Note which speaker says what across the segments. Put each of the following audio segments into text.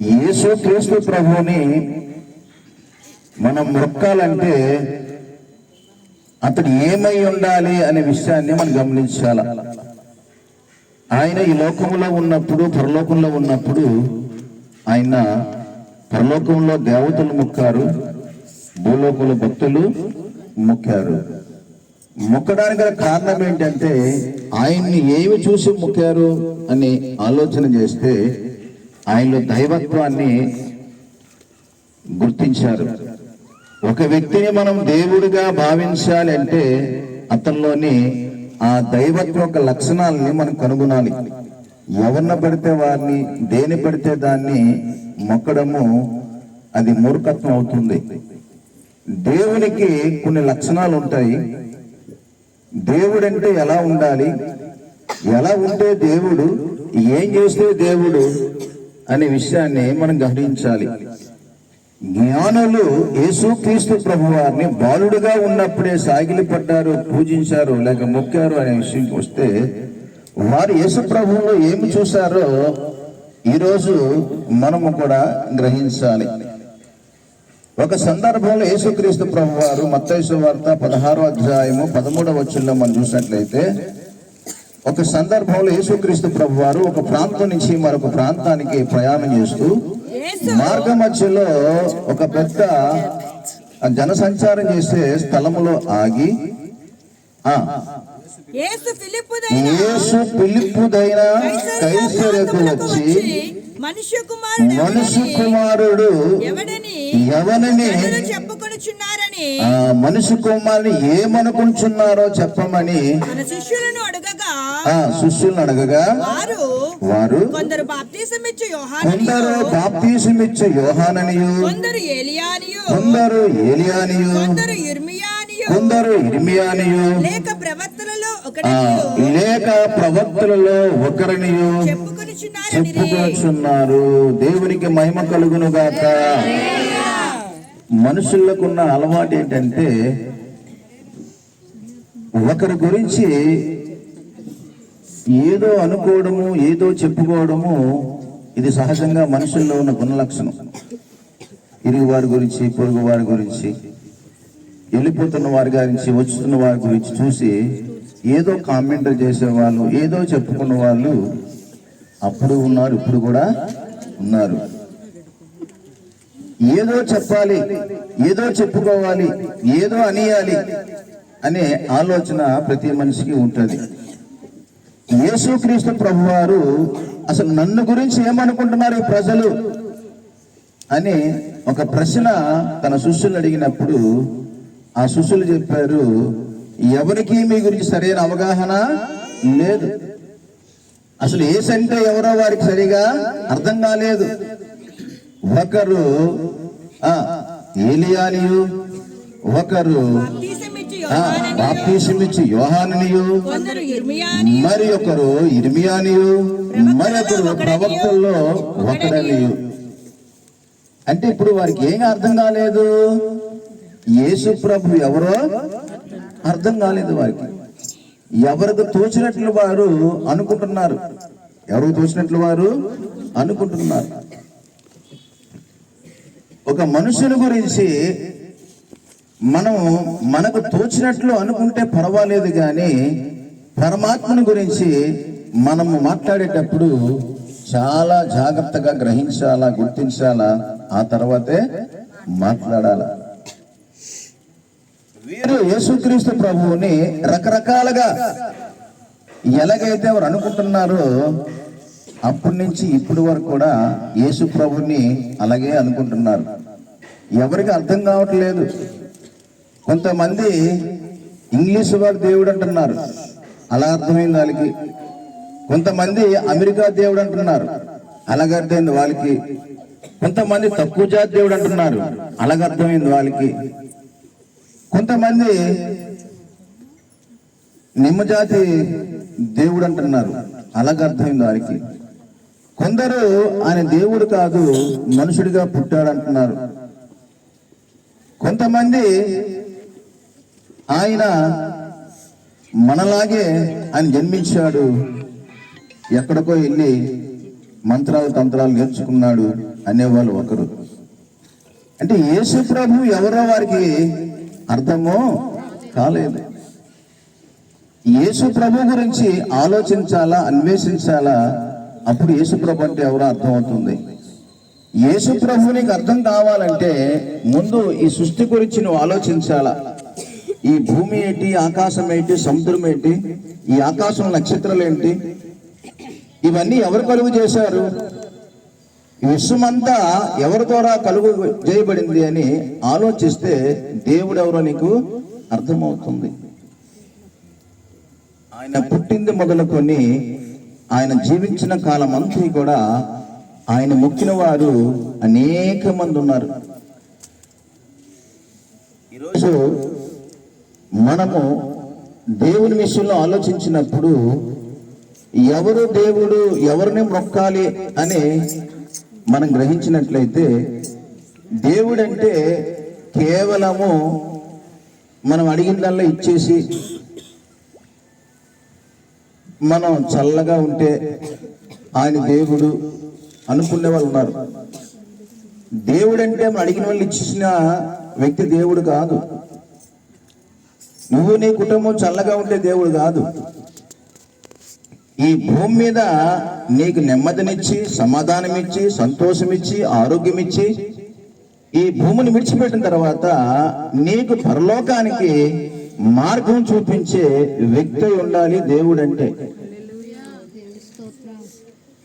Speaker 1: యేసు క్రీస్తు ప్రభుని మనం మొక్కాలంటే అతడు ఏమై ఉండాలి అనే విషయాన్ని మనం గమనించాల. ఆయన ఈ లోకంలో ఉన్నప్పుడు పరలోకంలో ఉన్నప్పుడు ఆయన పరలోకంలో దేవతలు మొక్కారు భూలోకంలో భక్తులు మొక్కారు. మొక్కడానికి గల కారణం ఏంటంటే ఆయన్ని ఏమి చూసి మొక్కారు అని ఆలోచన చేస్తే ఆయనలో దైవత్వాన్ని గుర్తించారు. ఒక వ్యక్తిని మనం దేవుడిగా భావించాలి అంటే అతనిలోని ఆ దైవత్వ యొక్క లక్షణాలని మనం కనుగొనాలి. ఎవరిన పెడితే వారిని దేని పెడితే దాన్ని మొక్కడము అది మూర్ఖత్వం అవుతుంది. దేవునికి కొన్ని లక్షణాలు ఉంటాయి. దేవుడంటే ఎలా ఉండాలి? ఎలా ఉంటే దేవుడు ఏం చేస్తే దేవుడు అనే విషయాన్ని మనం గ్రహించాలి జ్ఞానులు యేసుక్రీస్తు ప్రభు వారిని బాలుడుగా ఉన్నప్పుడే సాగిలి పడ్డారు పూజించారు లేక మొక్కారు అనే విషయం వస్తే వారు యేసు ప్రభువులో ఏమి చూశారో ఈరోజు మనము కూడా గ్రహించాలి. ఒక సందర్భంలో యేసుక్రీస్తు ప్రభు వారు మత్తైసు వార్త పదహారో అధ్యాయము పదమూడవ వచ్చంలో మనం చూసినట్లయితే ఒక సందర్భంలో యేసుక్రీస్తు ప్రభు వారు ఒక ప్రాంతం నుంచి మరొక ప్రాంతానికి ప్రయాణం చేస్తూ మార్గ మధ్యలో ఒక పెద్ద జనసంచారం చేసే స్థలములో ఆగి
Speaker 2: యేసు
Speaker 1: పిలుపుదైన కైసరకు వచ్చి
Speaker 2: మనుష్య కుమారుడు
Speaker 1: మనుషు కుమారుడు
Speaker 2: ఎవడని ప్రజలు చెప్పుకొనుచున్నారని
Speaker 1: ఆ మనుషు కుమారుని ఏమనుకుంటున్నారో చెప్పమని
Speaker 2: మన శిష్యులను అడగగా
Speaker 1: ఆ శిష్యులను అడగగా
Speaker 2: వారు
Speaker 1: వారు
Speaker 2: కొందరు బాప్తిసమిచ్చు యోహాననియు
Speaker 1: కొందరు బాప్తీసుమిచ్చే యోహాననియు
Speaker 2: కొందరు ఏలియానియు
Speaker 1: కొందరు ఏలియానియు
Speaker 2: కొందరు ఇర్మియానియు
Speaker 1: కొందరు ఇర్మియానియు
Speaker 2: లేక ప్రవక్తలలో ఒకటి
Speaker 1: లేక ప్రవక్తలలో ఒకరినియు చెప్పుకొచ్చున్నారు దేవునికి మహిమ కలుగును గాక మనుషులకు ఉన్న అలవాటు ఏంటంటే ఒకరి గురించి ఏదో అనుకోవడము ఏదో చెప్పుకోవడము ఇది సహజంగా మనుషుల్లో ఉన్న గుణ లక్షణం ఇరుగు వారి గురించి పొరుగు వారి గురించి వెళ్ళిపోతున్న వారి గురించి వస్తున్న వారి గురించి చూసి ఏదో కామెంట్ చేసేవాళ్ళు ఏదో చెప్పుకున్న వాళ్ళు అప్పుడు ఉన్నారు ఇప్పుడు కూడా ఉన్నారు. ఏదో చెప్పాలి ఏదో చెప్పుకోవాలి ఏదో అనియాలి అనే ఆలోచన ప్రతి మనిషికి ఉంటుంది. యేసుక్రీస్తు ప్రభు వారు అసలు నన్ను గురించి ఏమనుకుంటున్నారు ఈ ప్రజలు అని ఒక ప్రశ్న తన శిష్యులు అడిగినప్పుడు ఆ శిష్యులు చెప్పారు ఎవరికి మీ గురించి సరైన అవగాహన లేదు. అసలు ఏసంటే ఎవరో వారికి సరిగా అర్థం కాలేదు. ఒకరు ఏలియానియు ఒకరు
Speaker 2: బాప్తిసమిచ్చు యోహాననియు
Speaker 1: మరి ఒకరు ఇర్మియానియు మరి ఒకరు ప్రవక్తల్లో ఒకడనియు. అంటే ఇప్పుడు వారికి ఏం అర్థం కాలేదు? యేసు ప్రభు ఎవరో అర్థం కాలేదు వారికి. ఎవరికి తోచినట్లు వారు అనుకుంటున్నారు? ఎవరికి తోచినట్లు వారు అనుకుంటున్నారు? ఒక మనుషుని గురించి మనం మనకు తోచినట్లు అనుకుంటే పర్వాలేదు కానీ పరమాత్మను గురించి మనము మాట్లాడేటప్పుడు చాలా జాగ్రత్తగా గ్రహించాలా గుర్తించాలా ఆ తర్వాతే మాట్లాడాల. వీరు యేసుక్రీస్తు ప్రభువుని రకరకాలుగా ఎలాగైతే వారు అనుకుంటున్నారో అప్పటి నుంచి ఇప్పటి వరకు కూడా యేసు ప్రభుని అలాగే అనుకుంటున్నారు. ఎవరికి అర్థం కావట్లేదు. కొంతమంది ఇంగ్లీష్ వారు దేవుడు అంటున్నారు. అలా అర్థమైంది వాళ్ళకి. కొంతమంది అమెరికా దేవుడు అంటున్నారు. అలాగ అర్థమైంది వాళ్ళకి. కొంతమంది తక్కువ జాతి దేవుడు అంటున్నారు. అలాగ అర్థమైంది వాళ్ళకి. కొంతమంది నిమ్మజాతి దేవుడు అంటున్నారు. అలాగ అర్థమైంది వారికి కొందరు ఆయన దేవుడు కాదు మనుషుడిగా పుట్టాడు అంటున్నారు కొంతమంది ఆయన మనలాగే ఆయన జన్మించాడు ఎక్కడికో వెళ్ళి మంత్రాలు తంత్రాలు నేర్చుకున్నాడు అనేవాళ్ళు ఒకరు. అంటే యేసు ప్రభు ఎవరో వారికి అర్థమో కాలేదు. యేసు ప్రభు గురించి ఆలోచించాలా అన్వేషించాలా? అప్పుడు యేసుప్రభు అంటే ఎవరో అర్థమవుతుంది. యేసు నీకు అర్థం కావాలంటే ముందు ఈ సృష్టి గురించి నువ్వు ఆలోచించాలా. ఈ భూమి ఏంటి ఆకాశం ఏంటి సముద్రం ఏంటి ఈ ఆకాశం నక్షత్రాలు ఏంటి ఇవన్నీ ఎవరు కలుగు చేశారు? విశ్వమంతా ఎవరి ద్వారా కలుగు చేయబడింది అని ఆలోచిస్తే దేవుడు ఎవరో నీకు అర్థమవుతుంది. ఆయన పుట్టింది మొదలుకొని ఆయన జీవించిన కాలం అంతా కూడా ఆయన మొక్కిన వారు అనేక మంది ఉన్నారు. ఈరోజు మనము దేవుని విషయంలో ఆలోచించినప్పుడు ఎవరు దేవుడు ఎవరిని మొక్కాలి అని మనం గ్రహించినట్లయితే దేవుడంటే కేవలము మనం అడిగిందల్లా ఇచ్చేసి మనం చల్లగా ఉంటే ఆయన దేవుడు అనుకునే వాళ్ళు ఉన్నారు. దేవుడు అంటే మనం అడిగిన వాళ్ళు ఇచ్చిన వ్యక్తి దేవుడు కాదు. నువ్వు నీ కుటుంబం చల్లగా ఉంటే దేవుడు కాదు. ఈ భూమి మీద నీకు నెమ్మదినిచ్చి సమాధానమిచ్చి సంతోషమిచ్చి ఆరోగ్యమిచ్చి ఈ భూమిని విడిచిపెట్టిన తర్వాత నీకు పరలోకానికి మార్గం చూపించే వ్యక్తి ఉండాలి దేవుడు అంటే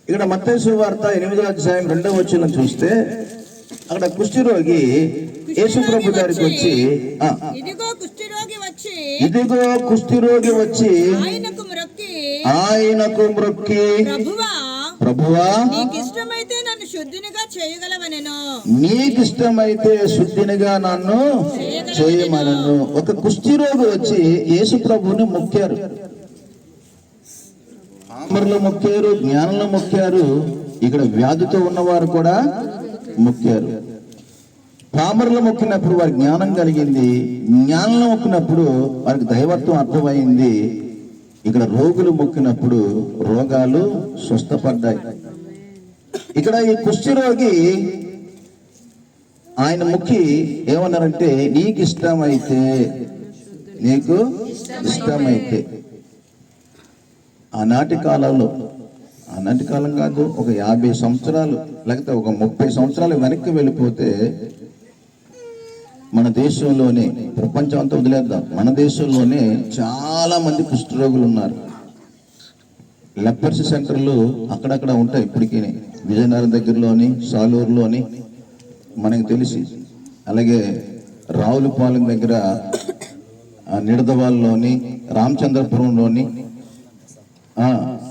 Speaker 1: ఇక్కడ మత్తేసు వార్త ఎనిమిదో అధ్యాయం రెండవ వచ్చిన చూస్తే అక్కడ కుష్ఠరోగి యేసు ప్రభు గారికి వచ్చి
Speaker 2: ఇదిగో కుష్ఠరోగి వచ్చి ఆయనకు మ్రొక్కి.
Speaker 1: ఆయనకు
Speaker 2: నీకు ఇష్టమైతే శుద్ధినిగా
Speaker 1: నన్ను చేయమనను. ఒక కుష్ఠరోగి వచ్చి యేసు ప్రభువుని మొక్కారు. పామరులు మొక్కారు జ్ఞానంలో మొక్కారు ఇక్కడ వ్యాధితో ఉన్నవారు కూడా మొక్కారు. పామరులు మొక్కినప్పుడు వారికి జ్ఞానం కలిగింది. జ్ఞానంలో మొక్కినప్పుడు వారికి దైవత్వం అర్థమైంది. ఇక్కడ రోగులు మొక్కినప్పుడు రోగాలు స్వస్థపడ్డాయి. ఇక్కడ ఈ కుష్ఠరోగి ఆయన ముఖి ఏమన్నారంటే నీకు ఇష్టమైతే నీకు ఇష్టమైతే. ఆనాటి కాలంలో ఆనాటి కాలం కాదు ఒక యాభై సంవత్సరాలు లేకపోతే ఒక ముప్పై సంవత్సరాలు వెనక్కి వెళ్ళిపోతే మన దేశంలోనే ప్రపంచం అంతా వదిలేద్దాం. మన దేశంలోనే చాలా మంది కుష్ఠరోగులు ఉన్నారు. లెపర్స్ సెంటర్లు అక్కడక్కడ ఉంటాయి ఇప్పటికీ విజయనగరం దగ్గరలోని సాలూరులోని మనకు తెలిసి. అలాగే రావులపాలెం దగ్గర నిడదవాల్లోని నిడదవాళ్ళలోని రామచంద్రపురంలోని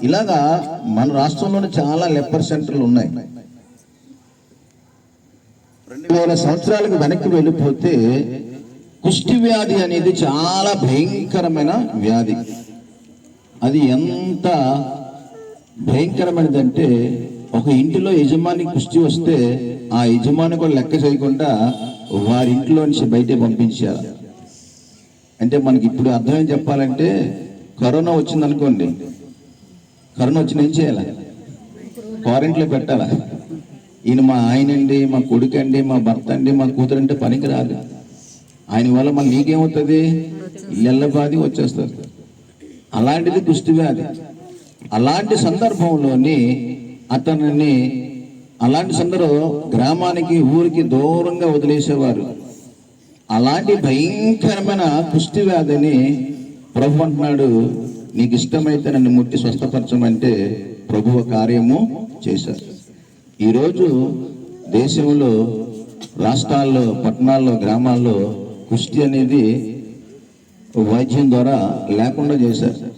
Speaker 1: ఇలాగా మన రాష్ట్రంలోని చాలా లెప్పర్ సెంటర్లు ఉన్నాయి. రెండు వేల సంవత్సరాలకు వెనక్కి వెళ్ళిపోతే కుష్టి వ్యాధి అనేది చాలా భయంకరమైన వ్యాధి. అది ఎంత భయంకరమైనదంటే ఒక ఇంటిలో యజమాని కుస్తీ వస్తే ఆ యజమాని కూడా లెక్క చేయకుండా వారి ఇంట్లో నుంచి బయటే పంపించారు. అంటే మనకి ఇప్పుడు అర్థం చెప్పాలంటే కరోనా వచ్చింది అనుకోండి కరోనా వచ్చిన ఏం చేయాలి? క్వారంటైన్లో పెట్టాలా? ఈయన మా ఆయన అండి మా కొడుకు అండి మా భర్త అండి మా కూతురు అంటే పనికి రాదు. ఆయన వల్ల మళ్ళీ నీకేమవుతుంది? ఇళ్ళ బాధి వచ్చేస్తారు అలాంటిది కుష్టి వ్యాధి. అలాంటి సందర్భంలోని అతనిని అలాంటి సందర్భం గ్రామానికి ఊరికి దూరంగా వదిలేసేవారు. అలాంటి భయంకరమైన కుష్టి వ్యాధిని ప్రభు అంటున్నాడు నీకు ఇష్టమైతే నన్ను ముట్టి స్వస్థపరచమంటే ప్రభువు కార్యము చేశారు. ఈరోజు దేశంలో రాష్ట్రాల్లో పట్టణాల్లో గ్రామాల్లో కుష్టి అనేది వైద్యం ద్వారా లేకుండా చేశారు.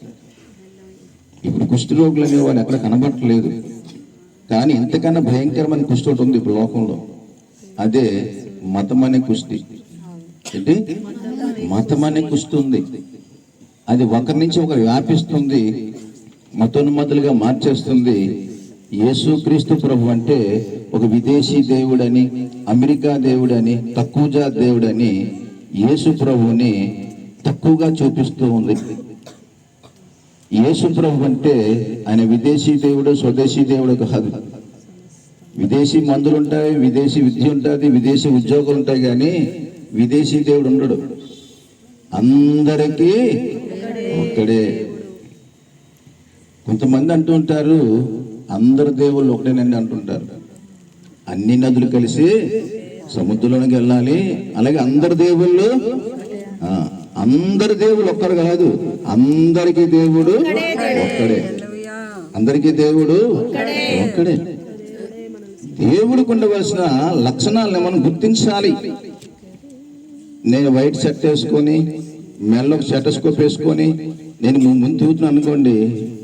Speaker 1: ఇప్పుడు కుష్టి రోగులు అనేవాడు ఎక్కడ కనబడట్లేదు. కానీ ఇంతకన్నా భయంకరమైన కుష్టి ఒకటి ఉంది ఇప్పుడు లోకంలో. అదే మతం అనే కుష్టి. ఏంటి? మతం అనే కుష్టి ఉంది. అది ఒకరి నుంచి ఒకరు వ్యాపిస్తుంది మతోన్మతులుగా మార్చేస్తుంది. యేసుక్రీస్తు ప్రభు అంటే ఒక విదేశీ దేవుడని అమెరికా దేవుడని తక్కువ జాతి దేవుడని యేసు ప్రభుని తక్కువగా చూపిస్తూ ఉంది. యేసుప్రభు అంటే ఆయన విదేశీ దేవుడు స్వదేశీ దేవుడు కాదు విదేశీ మందులు ఉంటాయి విదేశీ విద్య ఉంటుంది విదేశీ ఉద్యోగాలు ఉంటాయి కానీ విదేశీ దేవుడు ఉండడు. అందరికీ ఒక్కడే. కొంతమంది అంటూ ఉంటారు అందరు దేవుళ్ళు ఒకటేనండి అంటుంటారు. అన్ని నదులు కలిసి సముద్రంలోకి వెళ్ళాలి అలాగే అందరు దేవుళ్ళు అందరి దేవుడు ఒక్కరు కాదు అందరికీ దేవుడు ఒక్కడే అందరికీ దేవుడు ఒక్కడే. దేవుడికి ఉండవలసిన లక్షణాలను మనం గుర్తించాలి. నేను వైట్ షర్ట్ వేసుకొని మెల్లో షర్టస్కోప్ వేసుకొని నేను ముందు తిరుగుతున్నాను అనుకోండి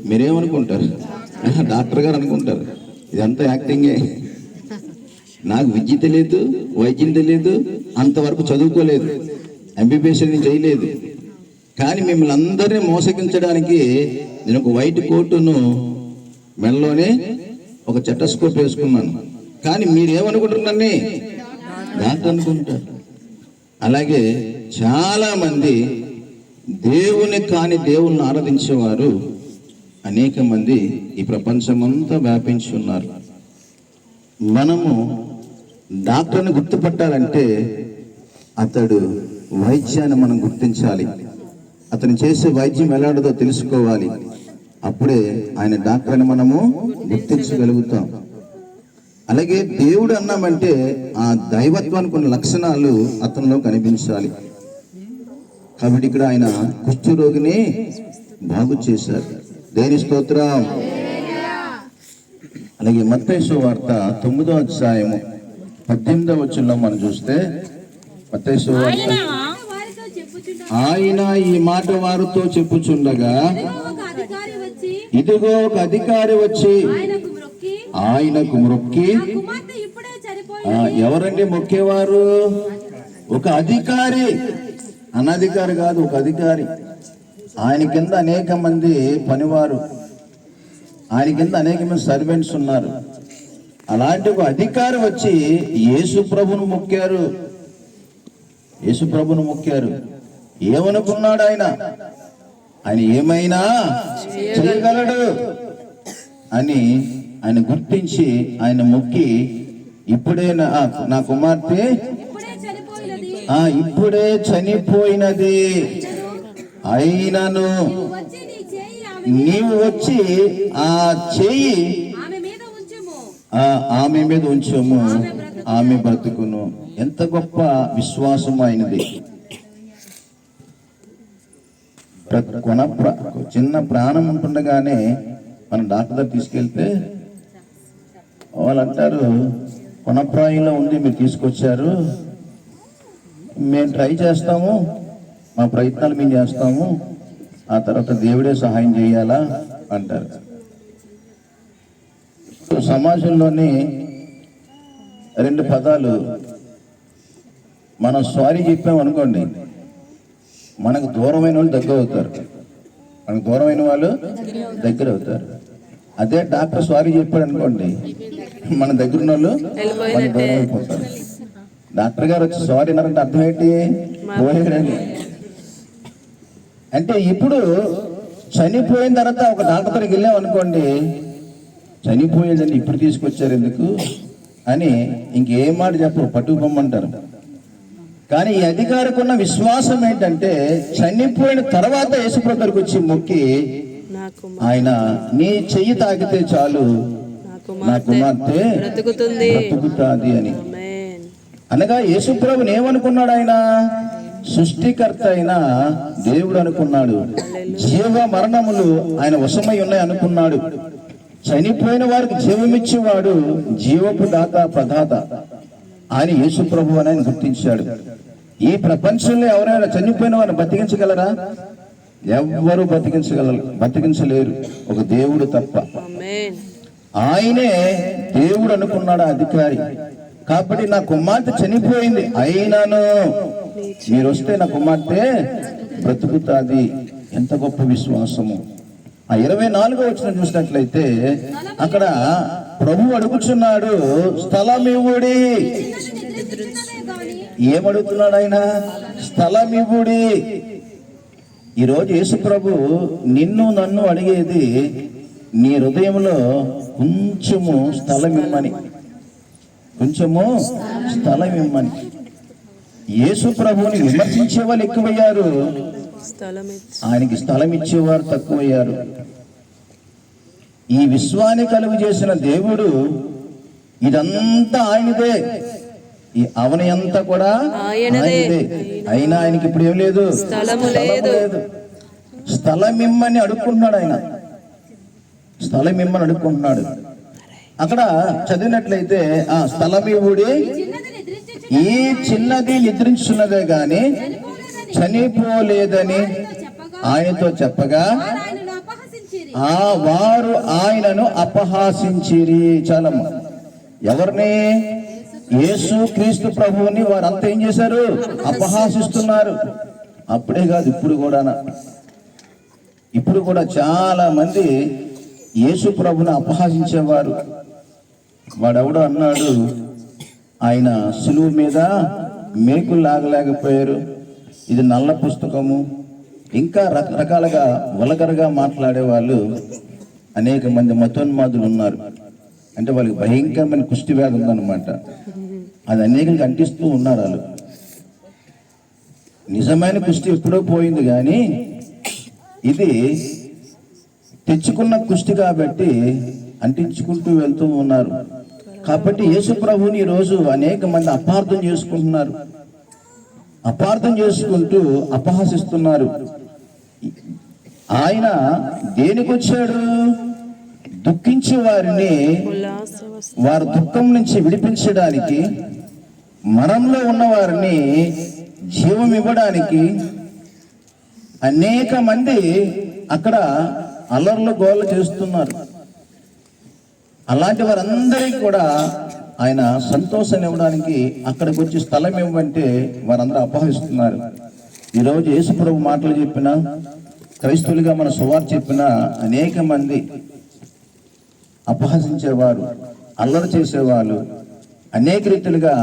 Speaker 1: మీరేమనుకుంటారు? డాక్టర్ గారు అనుకుంటారు. ఇదంతా యాక్టింగే. నాకు విద్య తెలియదు వైద్యం తెలియదు అంతవరకు చదువుకోలేదు. ఎంబీబీఎస్ నేను చేయలేదు. కానీ మిమ్మల్ని అందరినీ మోసగించడానికి నేను ఒక వైట్ కోటును మెడలోనే ఒక చెట్టస్కోప్ వేసుకున్నాను. కానీ మీరేమనుకుంటున్నారని? డాక్టర్ అనుకుంటారు. అలాగే చాలామంది దేవుని కాని దేవుణ్ణి ఆరాధించేవారు అనేక మంది ఈ ప్రపంచమంతా వ్యాపించి ఉన్నారు. మనము డాక్టర్ని గుర్తుపట్టాలంటే అతడు వైద్యాన్ని మనం గుర్తించాలి. అతను చేసే వైద్యం ఎలాంటిదో తెలుసుకోవాలి. అప్పుడే ఆయన డాక్టర్ అని మనము గుర్తించగలుగుతాం. అలాగే దేవుడు అన్నామంటే ఆ దైవత్వానికి కొన్ని లక్షణాలు అతనిలో కనిపించాలి. కాబట్టి ఇక్కడ ఆయన కుష్టి రోగిని బాగు చేశారు. దేని స్తోత్రం. అలాగే మత్తైసు వార్త తొమ్మిదో అధ్యాయము పద్దెనిమిదో వచ్చంలో మనం చూస్తే మత్తైసు వార్త
Speaker 2: ఆయన
Speaker 1: ఈ మాట వారితో చెప్పుచుండగా ఇదిగో ఒక అధికారి వచ్చి
Speaker 3: ఆయనకు మ్రొక్కి
Speaker 1: మొక్కి ఎవరండి మొక్కేవారు? ఒక అధికారి. అనధికారి కాదు ఒక అధికారి. ఆయన కింద అనేక మంది పనివారు. ఆయన కింద అనేక మంది సర్వెంట్స్ ఉన్నారు. అలాంటి ఒక అధికారి వచ్చి యేసు ప్రభును మొక్కారు. యేసు ప్రభును మొక్కారు. ఏమనుకున్నాడు ఆయన? ఆయన ఏమైనా చేయగలడు అని ఆయన గుర్తించి ఆయన మొక్కి ఇప్పుడే నా నా కుమార్తె
Speaker 3: ఇప్పుడే చనిపోయినది.
Speaker 1: ఆ ఇప్పుడే చనిపోయినది. అయినను నీవు వచ్చి ఆ చెయ్యి
Speaker 3: ఆమె మీద ఉంచుము.
Speaker 1: ఆ ఆమె మీద ఉంచము. ఆమె బ్రతుకును. ఎంత గొప్ప విశ్వాసం అయినది కొన చిన్న ప్రాణం ఉంటుండగానే మన డాక్టర్ దగ్గర తీసుకెళ్తే వాళ్ళు అంటారు కొనప్రాయంలో ఉండి మీరు తీసుకొచ్చారు. మేము ట్రై చేస్తాము మా ప్రయత్నాలు మేము చేస్తాము. ఆ తర్వాత దేవుడే సహాయం చేయాలా? అంటారు. ఇప్పుడు సమాజంలోని రెండు పదాలు మనం సారీ చెప్పాం అనుకోండి మనకు దూరమైన వాళ్ళు దగ్గర అవుతారు. మనకు దూరమైన వాళ్ళు దగ్గర అవుతారు. అదే డాక్టర్ సారీ చెప్పాడు అనుకోండి మన దగ్గర ఉన్న వాళ్ళు మన దూరం అయిపోతారు డాక్టర్ గారు వచ్చి సారీ అన్నారంటే అర్థం ఏంటి? పోయాడని అంటే ఇప్పుడు చనిపోయిన తర్వాత ఒక డాక్టర్ దగ్గరికి వెళ్ళాం అనుకోండి చనిపోయేదని ఇప్పుడు తీసుకొచ్చారు ఎందుకు? అని ఇంకేం మాట చెప్పరు పట్టుకుపోమంటారు. కానీ ఈ అధికారికి ఉన్న విశ్వాసం ఏంటంటే చనిపోయిన తర్వాత యేసుప్రభు దగ్గరికి వచ్చి మొక్కి ఆయన నీ చెయ్యి తాకితే చాలు.
Speaker 4: నా కుమార్తె బ్రతుకుతుంది.
Speaker 1: అని. అనగా యేసుప్రభుని ఏమనుకున్నాడు ఆయన? సృష్టికర్త అయిన దేవుడు అనుకున్నాడు. జీవ మరణములు ఆయన వశమై ఉన్నాయి అనుకున్నాడు. చనిపోయిన వారికి జీవమిచ్చేవాడు జీవపు దాత ప్రదాత. ఆయన యేసుప్రభు అని ఆయన గుర్తించాడు. ఈ ప్రపంచంలో ఎవరైనా చనిపోయిన వారిని బతికించగలరా? ఎవ్వరూ బతికించగలరు బతికించలేరు. ఒక దేవుడు తప్ప. ఆయనే దేవుడు అనుకున్నాడు అధికారి. కాబట్టి నా కుమార్తె చనిపోయింది. అయినాను మీరు వస్తే నా కుమార్తె బ్రతుకుతాది. ఎంత గొప్ప విశ్వాసము. ఆ ఇరవై నాలుగో వచ్చిన చూసినట్లయితే అక్కడ ప్రభు అడుగుచున్నాడు స్థలం ఇవ్వుడి ఏమడుగుతున్నాడు ఆయన స్థలం ఇవ్వుడి ఈరోజు యేసు ప్రభు నిన్ను నన్ను అడిగేది నీ హృదయంలో కొంచెము స్థలం ఇమ్మని కొంచెము స్థలం ఇమ్మని యేసు ప్రభువుని విమర్శించే వాళ్ళు ఎక్కువయ్యారు. ఆయనకి స్థలం ఇచ్చేవారు తక్కువయ్యారు. ఈ విశ్వాన్ని కలుగు చేసిన దేవుడు ఇదంతా ఆయనదే. ఈ అవని అంతా కూడా
Speaker 4: ఆయనదే.
Speaker 1: అయినా ఆయనకి ఇప్పుడు ఏం లేదు?
Speaker 4: స్థలము లేదు.
Speaker 1: స్థలం ఇమ్మని అడుక్కుంటున్నాడు ఆయన. స్థలం ఇమ్మని అడుక్కుంటున్నాడు. అక్కడ చదివినట్లయితే ఆ స్థలం
Speaker 3: నిద్రించు
Speaker 1: ఈ చిన్నది నిద్రించున్నదే గాని చనిపోలేదని ఆయనతో చెప్పగా ఆ వారు ఆయనను అపహాసించిరి చాలమ్మ ఎవరిని? యేసు క్రీస్తు ప్రభువుని వారంతా ఏం చేశారు? అపహాసిస్తున్నారు. అప్పుడే కాదు ఇప్పుడు కూడా ఇప్పుడు కూడా చాలా మంది యేసు ప్రభుని అపహాసించేవారు. వాడెవడో అన్నాడు ఆయన సులువు మీద మేకులు లాగలేకపోయారు. ఇది నల్ల పుస్తకము. ఇంకా రకరకాలుగా వలగరగా మాట్లాడే వాళ్ళు అనేక మంది మతోన్మాదులు ఉన్నారు. అంటే వాళ్ళకి భయంకరమైన కుష్టి వ్యాధి ఉందన్నమాట. అది అనేకంగా అంటిస్తూ ఉన్నారు వాళ్ళు. నిజమైన కుష్టి ఎప్పుడో పోయింది కానీ ఇది తెచ్చుకున్న కుష్టి కాబట్టి అంటించుకుంటూ వెళ్తూ ఉన్నారు. కాబట్టి యేసు ప్రభుని ఈరోజు అనేక మంది అపార్థం చేసుకుంటున్నారు. అపార్థం చేసుకుంటూ అపహసిస్తున్నారు. ఆయన దేనికి వచ్చాడు దుఃఖించే వారిని వారి దుఃఖం నుంచి విడిపించడానికి మరంలో ఉన్న వారిని జీవం ఇవ్వడానికి అనేక మంది అక్కడ అల్లర్లు గోల చేస్తున్నారు. అలాంటి వారందరికీ కూడా ఆయన సంతోషాన్ని ఇవ్వడానికి అక్కడికి వచ్చి స్థలం ఇవ్వంటే వారందరూ అపహరిస్తున్నారు. ఈరోజు యేసుప్రభు మాటలు చెప్పిన క్రైస్తవులుగా మన సువార్ చెప్పిన అనేక మంది అపహసించేవారు అల్లరి చేసేవాళ్ళు అనేక రీతిలుగా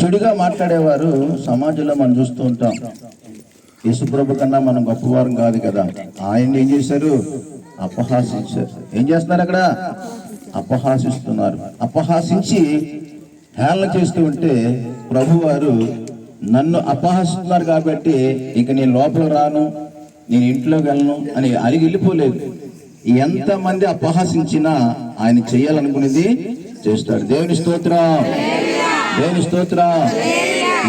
Speaker 1: చెడుగా మాట్లాడేవారు సమాజంలో మనం చూస్తూ ఉంటాం. యేసుప్రభు కన్నా మనం గొప్పవారం కాదు కదా. ఆయన ఏం చేశారు? అపహాసించారు. ఏం చేస్తున్నారు అక్కడ? అపహాసిస్తున్నారు. అపహాసించి హేళన చేస్తూ ఉంటే ప్రభువారు నన్ను అపహసిస్తున్నారు కాబట్టి ఇక నేను లోపల రాను నేను ఇంట్లో వెళ్ళను అని అలిగి వెళ్ళిపోలేదు. ఎంతమంది అపహసించినా ఆయన చేయాలనుకునేది చేస్తాడు. దేవుని స్తోత్రం. దేవుని స్తోత్రం.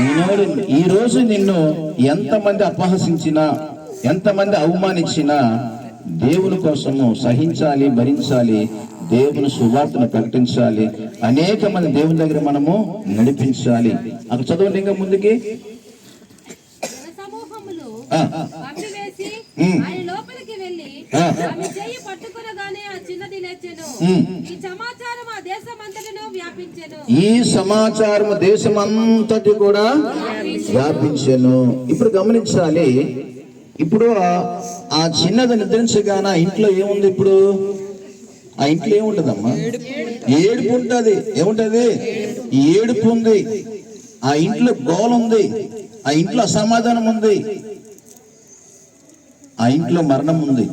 Speaker 1: ఈనాడు ఈ రోజు నిన్ను ఎంతమంది అపహసించినా ఎంతమంది అవమానించినా దేవుని కోసము సహించాలి భరించాలి దేవుని సువార్తను ప్రకటించాలి. అనేక మంది దేవుని దగ్గర మనము నడిపించాలి. అక్కడ చదవండి ఇంకా ముందుకి.
Speaker 3: ఈ సమాచారం
Speaker 1: సమాచారం దేశమంతటి కూడా వ్యాపించాను. ఇప్పుడు గమనించాలి. ఇప్పుడు ఆ- చిన్నది నిద్రించగానే ఇంట్లో ఏముంది ఇప్పుడు? ఆ ఇంట్లో ఏముంటదమ్మా? ఏడుపు ఉంటది. ఏముంటది? ఏడుపు ఉంది. ఆ ఇంట్లో గోల ఉంది. ఆ ఇంట్లో అసమాధానం ఉంది. ఆ ఇంట్లో మరణం ఉంది.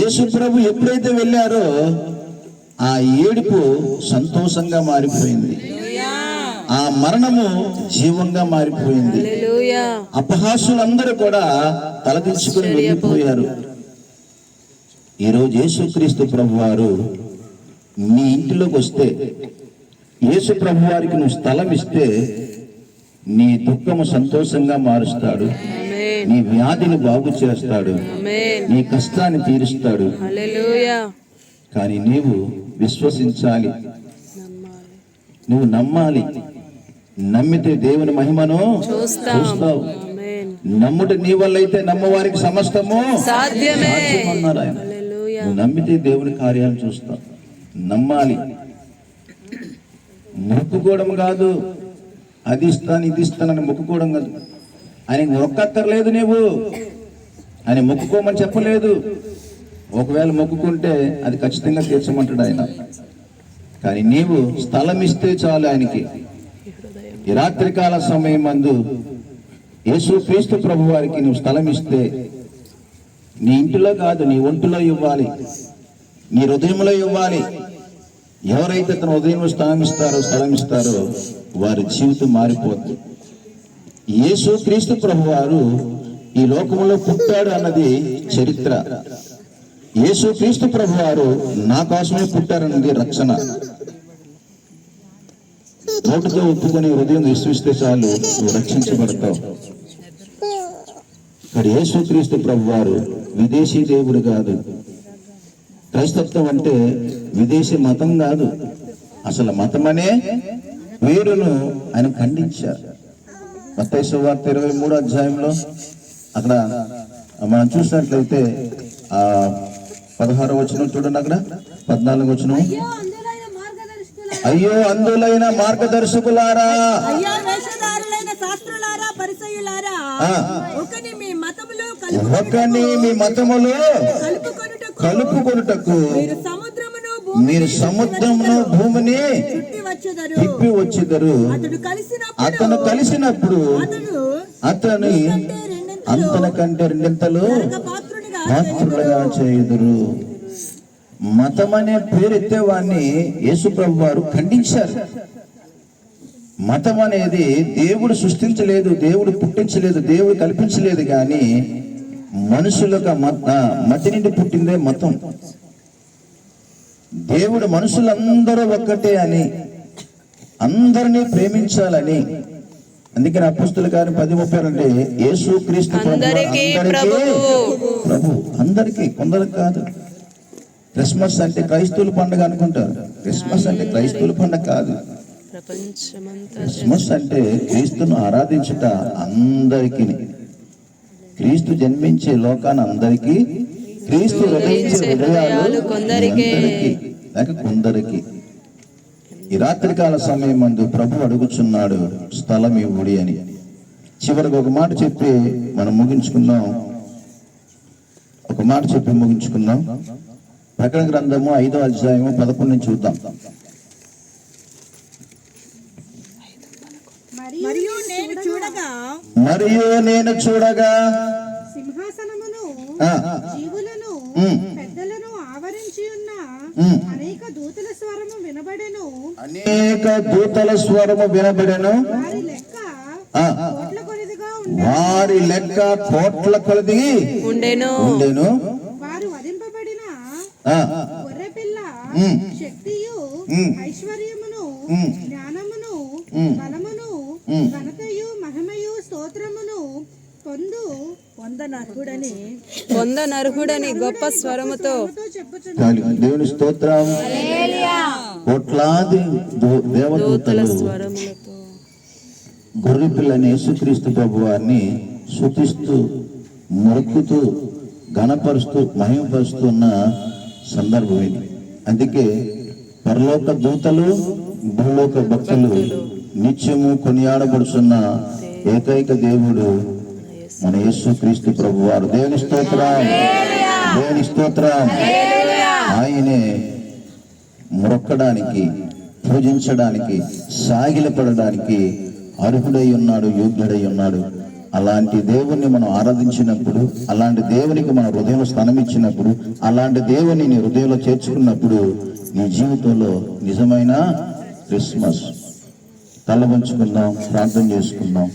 Speaker 1: యేసు ప్రభు ఎప్పుడైతే వెళ్ళారో ఆ ఏడుపు సంతోషంగా మారిపోయింది. ఆ మరణము జీవంగా మారిపోయింది. అపహాసులందరూ కూడా తలదించుకుని వెళ్ళిపోయారు. ఈరోజు యేసుక్రీస్తు ప్రభు వారు నీ ఇంటిలోకి వస్తే యేసు ప్రభు వారికి నువ్వు స్థలం ఇస్తే నీ దుఃఖము సంతోషంగా మారుస్తాడు. నీ వ్యాధిని బాగు చేస్తాడు. నీ కష్టాన్ని తీరుస్తాడు. కానీ నీవు విశ్వసించాలి. నువ్వు నమ్మాలి. నమ్మితే దేవుని మహిమను
Speaker 4: చూస్తాం.
Speaker 1: చూస్తావు. నమ్ముట నీ వల్ల అయితే నమ్మవారికి సమస్తము
Speaker 4: సాధ్యమే.
Speaker 1: సాధ్యం అన్నారు ఆయన. నువ్వు నమ్మితే దేవుని కార్యాలు చూస్తావు నమ్మాలి. మొక్కుకోవడం కాదు. అది ఇస్తాను ఇది ఇస్తానని మొక్కుకోవడం కాదు. ఆయన మొక్కక్కర్లేదు నువ్వు ఆయన మొక్కుకోమని చెప్పలేదు. ఒకవేళ మొక్కుకుంటే అది ఖచ్చితంగా తీర్చమంటాడు ఆయన. కానీ నీవు స్థలం ఇస్తే చాలు ఆయనకి.
Speaker 4: ఈ
Speaker 1: రాత్రికాల సమయం మందు యేసు క్రీస్తు ప్రభు వారికి నువ్వు స్థలం ఇస్తే నీ ఇంటిలో కాదు నీ ఒంటిలో ఇవ్వాలి. నీ హృదయంలో ఇవ్వాలి. ఎవరైతే తన ఉదయం స్థానం స్థలమిస్తారో వారి జీవితం మారిపోతుంది. యేసు క్రీస్తు ప్రభు వారు ఈ లోకంలో పుట్టాడు అన్నది చరిత్ర. యేసు క్రీస్తు ప్రభు వారు నా కోసమే పుట్టారన్నది రక్షణ. నోటితో ఒప్పుకొని హృదయం విశ్వసిస్తే చాలు నువ్వు రక్షించబడతావు. మరి యేసుక్రీస్తు ప్రభు వారు విదేశీ దేవుడు కాదు. క్రైస్తత్వం అంటే విదేశీ మతం కాదు. అసలు మతం అనే వేరును ఆయన ఖండించారు. మత్తయి వార్త ఇరవై మూడో అధ్యాయంలో అక్కడ మనం చూసినట్లయితే ఆ పదహారు వచనం చూడండి అక్కడ పద్నాలుగు వచనం.
Speaker 3: అయ్యో అందులైన
Speaker 1: మార్గదర్శకులారా.
Speaker 2: ఒకని మీ మతములో కలుపుకొనుటకు మీరు సముద్రమును భూమిని వచ్చెదరు.
Speaker 1: తిప్పి
Speaker 2: కలిసినప్పుడు
Speaker 1: అతను కలిసినప్పుడు అతని అంతన కంటే రెండింతలు పాత్రులుగా చేయుదురు. మతం అనే పేరెత్తే వాడిని యేసుప్రభు వారు ఖండించారు. మతం అనేది దేవుడు సృష్టించలేదు దేవుడు పుట్టించలేదు దేవుడు కల్పించలేదు కానీ మనుషులకు మత నుండి పుట్టిందే మతం. దేవుడు మనుషులందరూ ఒక్కటే అని అందరినీ ప్రేమించాలని. అందుకని అపుస్తుల గారి పది ముప్పై అంటే యేసు క్రీస్తు ప్రభు
Speaker 4: అందరికీ ప్రభువు.
Speaker 1: ప్రభు అందరికీ కొందరికి కాదు. క్రిస్మస్ అంటే క్రైస్తవుల పండుగ అనుకుంటారు. క్రిస్మస్ అంటే క్రైస్తవుల పండుగ కాదు. క్రిస్మస్ అంటే క్రీస్తును ఆరాధించుట అందరికీ. క్రీస్తు జన్మించే లోకాన్ని అందరికీ క్రీస్తు హృదయాలు
Speaker 4: కొందరికే.
Speaker 1: లేక కొందరికి. ఈ రాత్రికాల సమయం మందు ప్రభు అడుగుచున్నాడు స్థలం ఇవ్వుడి అని. చివరికి ఒక మాట చెప్పి మనం ముగించుకుందాం. ఒక మాట చెప్పి ముగించుకుందాం. ప్రకటన గ్రంథము ఐదో అధ్యాయము పదకొండు నుంచి చూద్దాం.
Speaker 2: మరియు నేను చూడగా
Speaker 1: మరియు నేను చూడగా
Speaker 5: సింహాసనమును
Speaker 1: ఆ,
Speaker 5: జీవులను పెద్దలను ఆవరించి ఉన్న. అనేక దూతల స్వరము వినబడెను.
Speaker 1: అనేక దూతల స్వరము వినబడెను.
Speaker 5: వారి లెక్క కోట్ల కొనిదిగా ఉండే
Speaker 1: వారి లెక్క కోట్ల కొలది
Speaker 4: ఉండెను.
Speaker 1: ఉండెను.
Speaker 5: గొర్రెపిల్ల
Speaker 1: ఉమ్.
Speaker 5: శక్తియు
Speaker 1: ఉమ్.
Speaker 5: ఐశ్వర్యమును
Speaker 1: ఉమ్.
Speaker 5: జ్ఞానమును
Speaker 1: ఉమ్.
Speaker 5: బలమును
Speaker 1: ఉమ్.
Speaker 5: ఘనతయు మహిమయు స్తోత్రమును పొందు
Speaker 2: వందనర్హుడని
Speaker 4: పొంద నరుహుడని గొప్ప స్వరముతో.
Speaker 1: దేవుని స్తోత్రం కోట్లాది దేవదూతలు
Speaker 4: స్వరములతో
Speaker 1: గొర్రె పిల్లని యేసుక్రీస్తు ప్రభు వారిని శుతిస్తూ మొక్కుతూ ఘనపరుస్తూ మహిమపరుస్తున్న సందర్భం ఇది. అందుకే పరలోక దూతలు భూలోక భక్తులు నిత్యము కొనియాడబడుచున్న ఏకైక దేవుడు మన యేసు క్రీస్తు ప్రభు వారు దేవుని స్తోత్రం. దేవుని స్తోత్రం. ఆయనే మొక్కడానికి పూజించడానికి సాగిలపడడానికి అర్హుడై ఉన్నాడు యోగ్యుడై ఉన్నాడు. అలాంటి దేవుణ్ణి మనం ఆరాధించినప్పుడు అలాంటి దేవునికి మన హృదయంలో స్థానం ఇచ్చినప్పుడు అలాంటి దేవుని నీ హృదయంలో చేర్చుకున్నప్పుడు నీ జీవితంలో నిజమైన క్రిస్మస్ తల వంచుకుందాం ప్రార్థన చేసుకుందాం.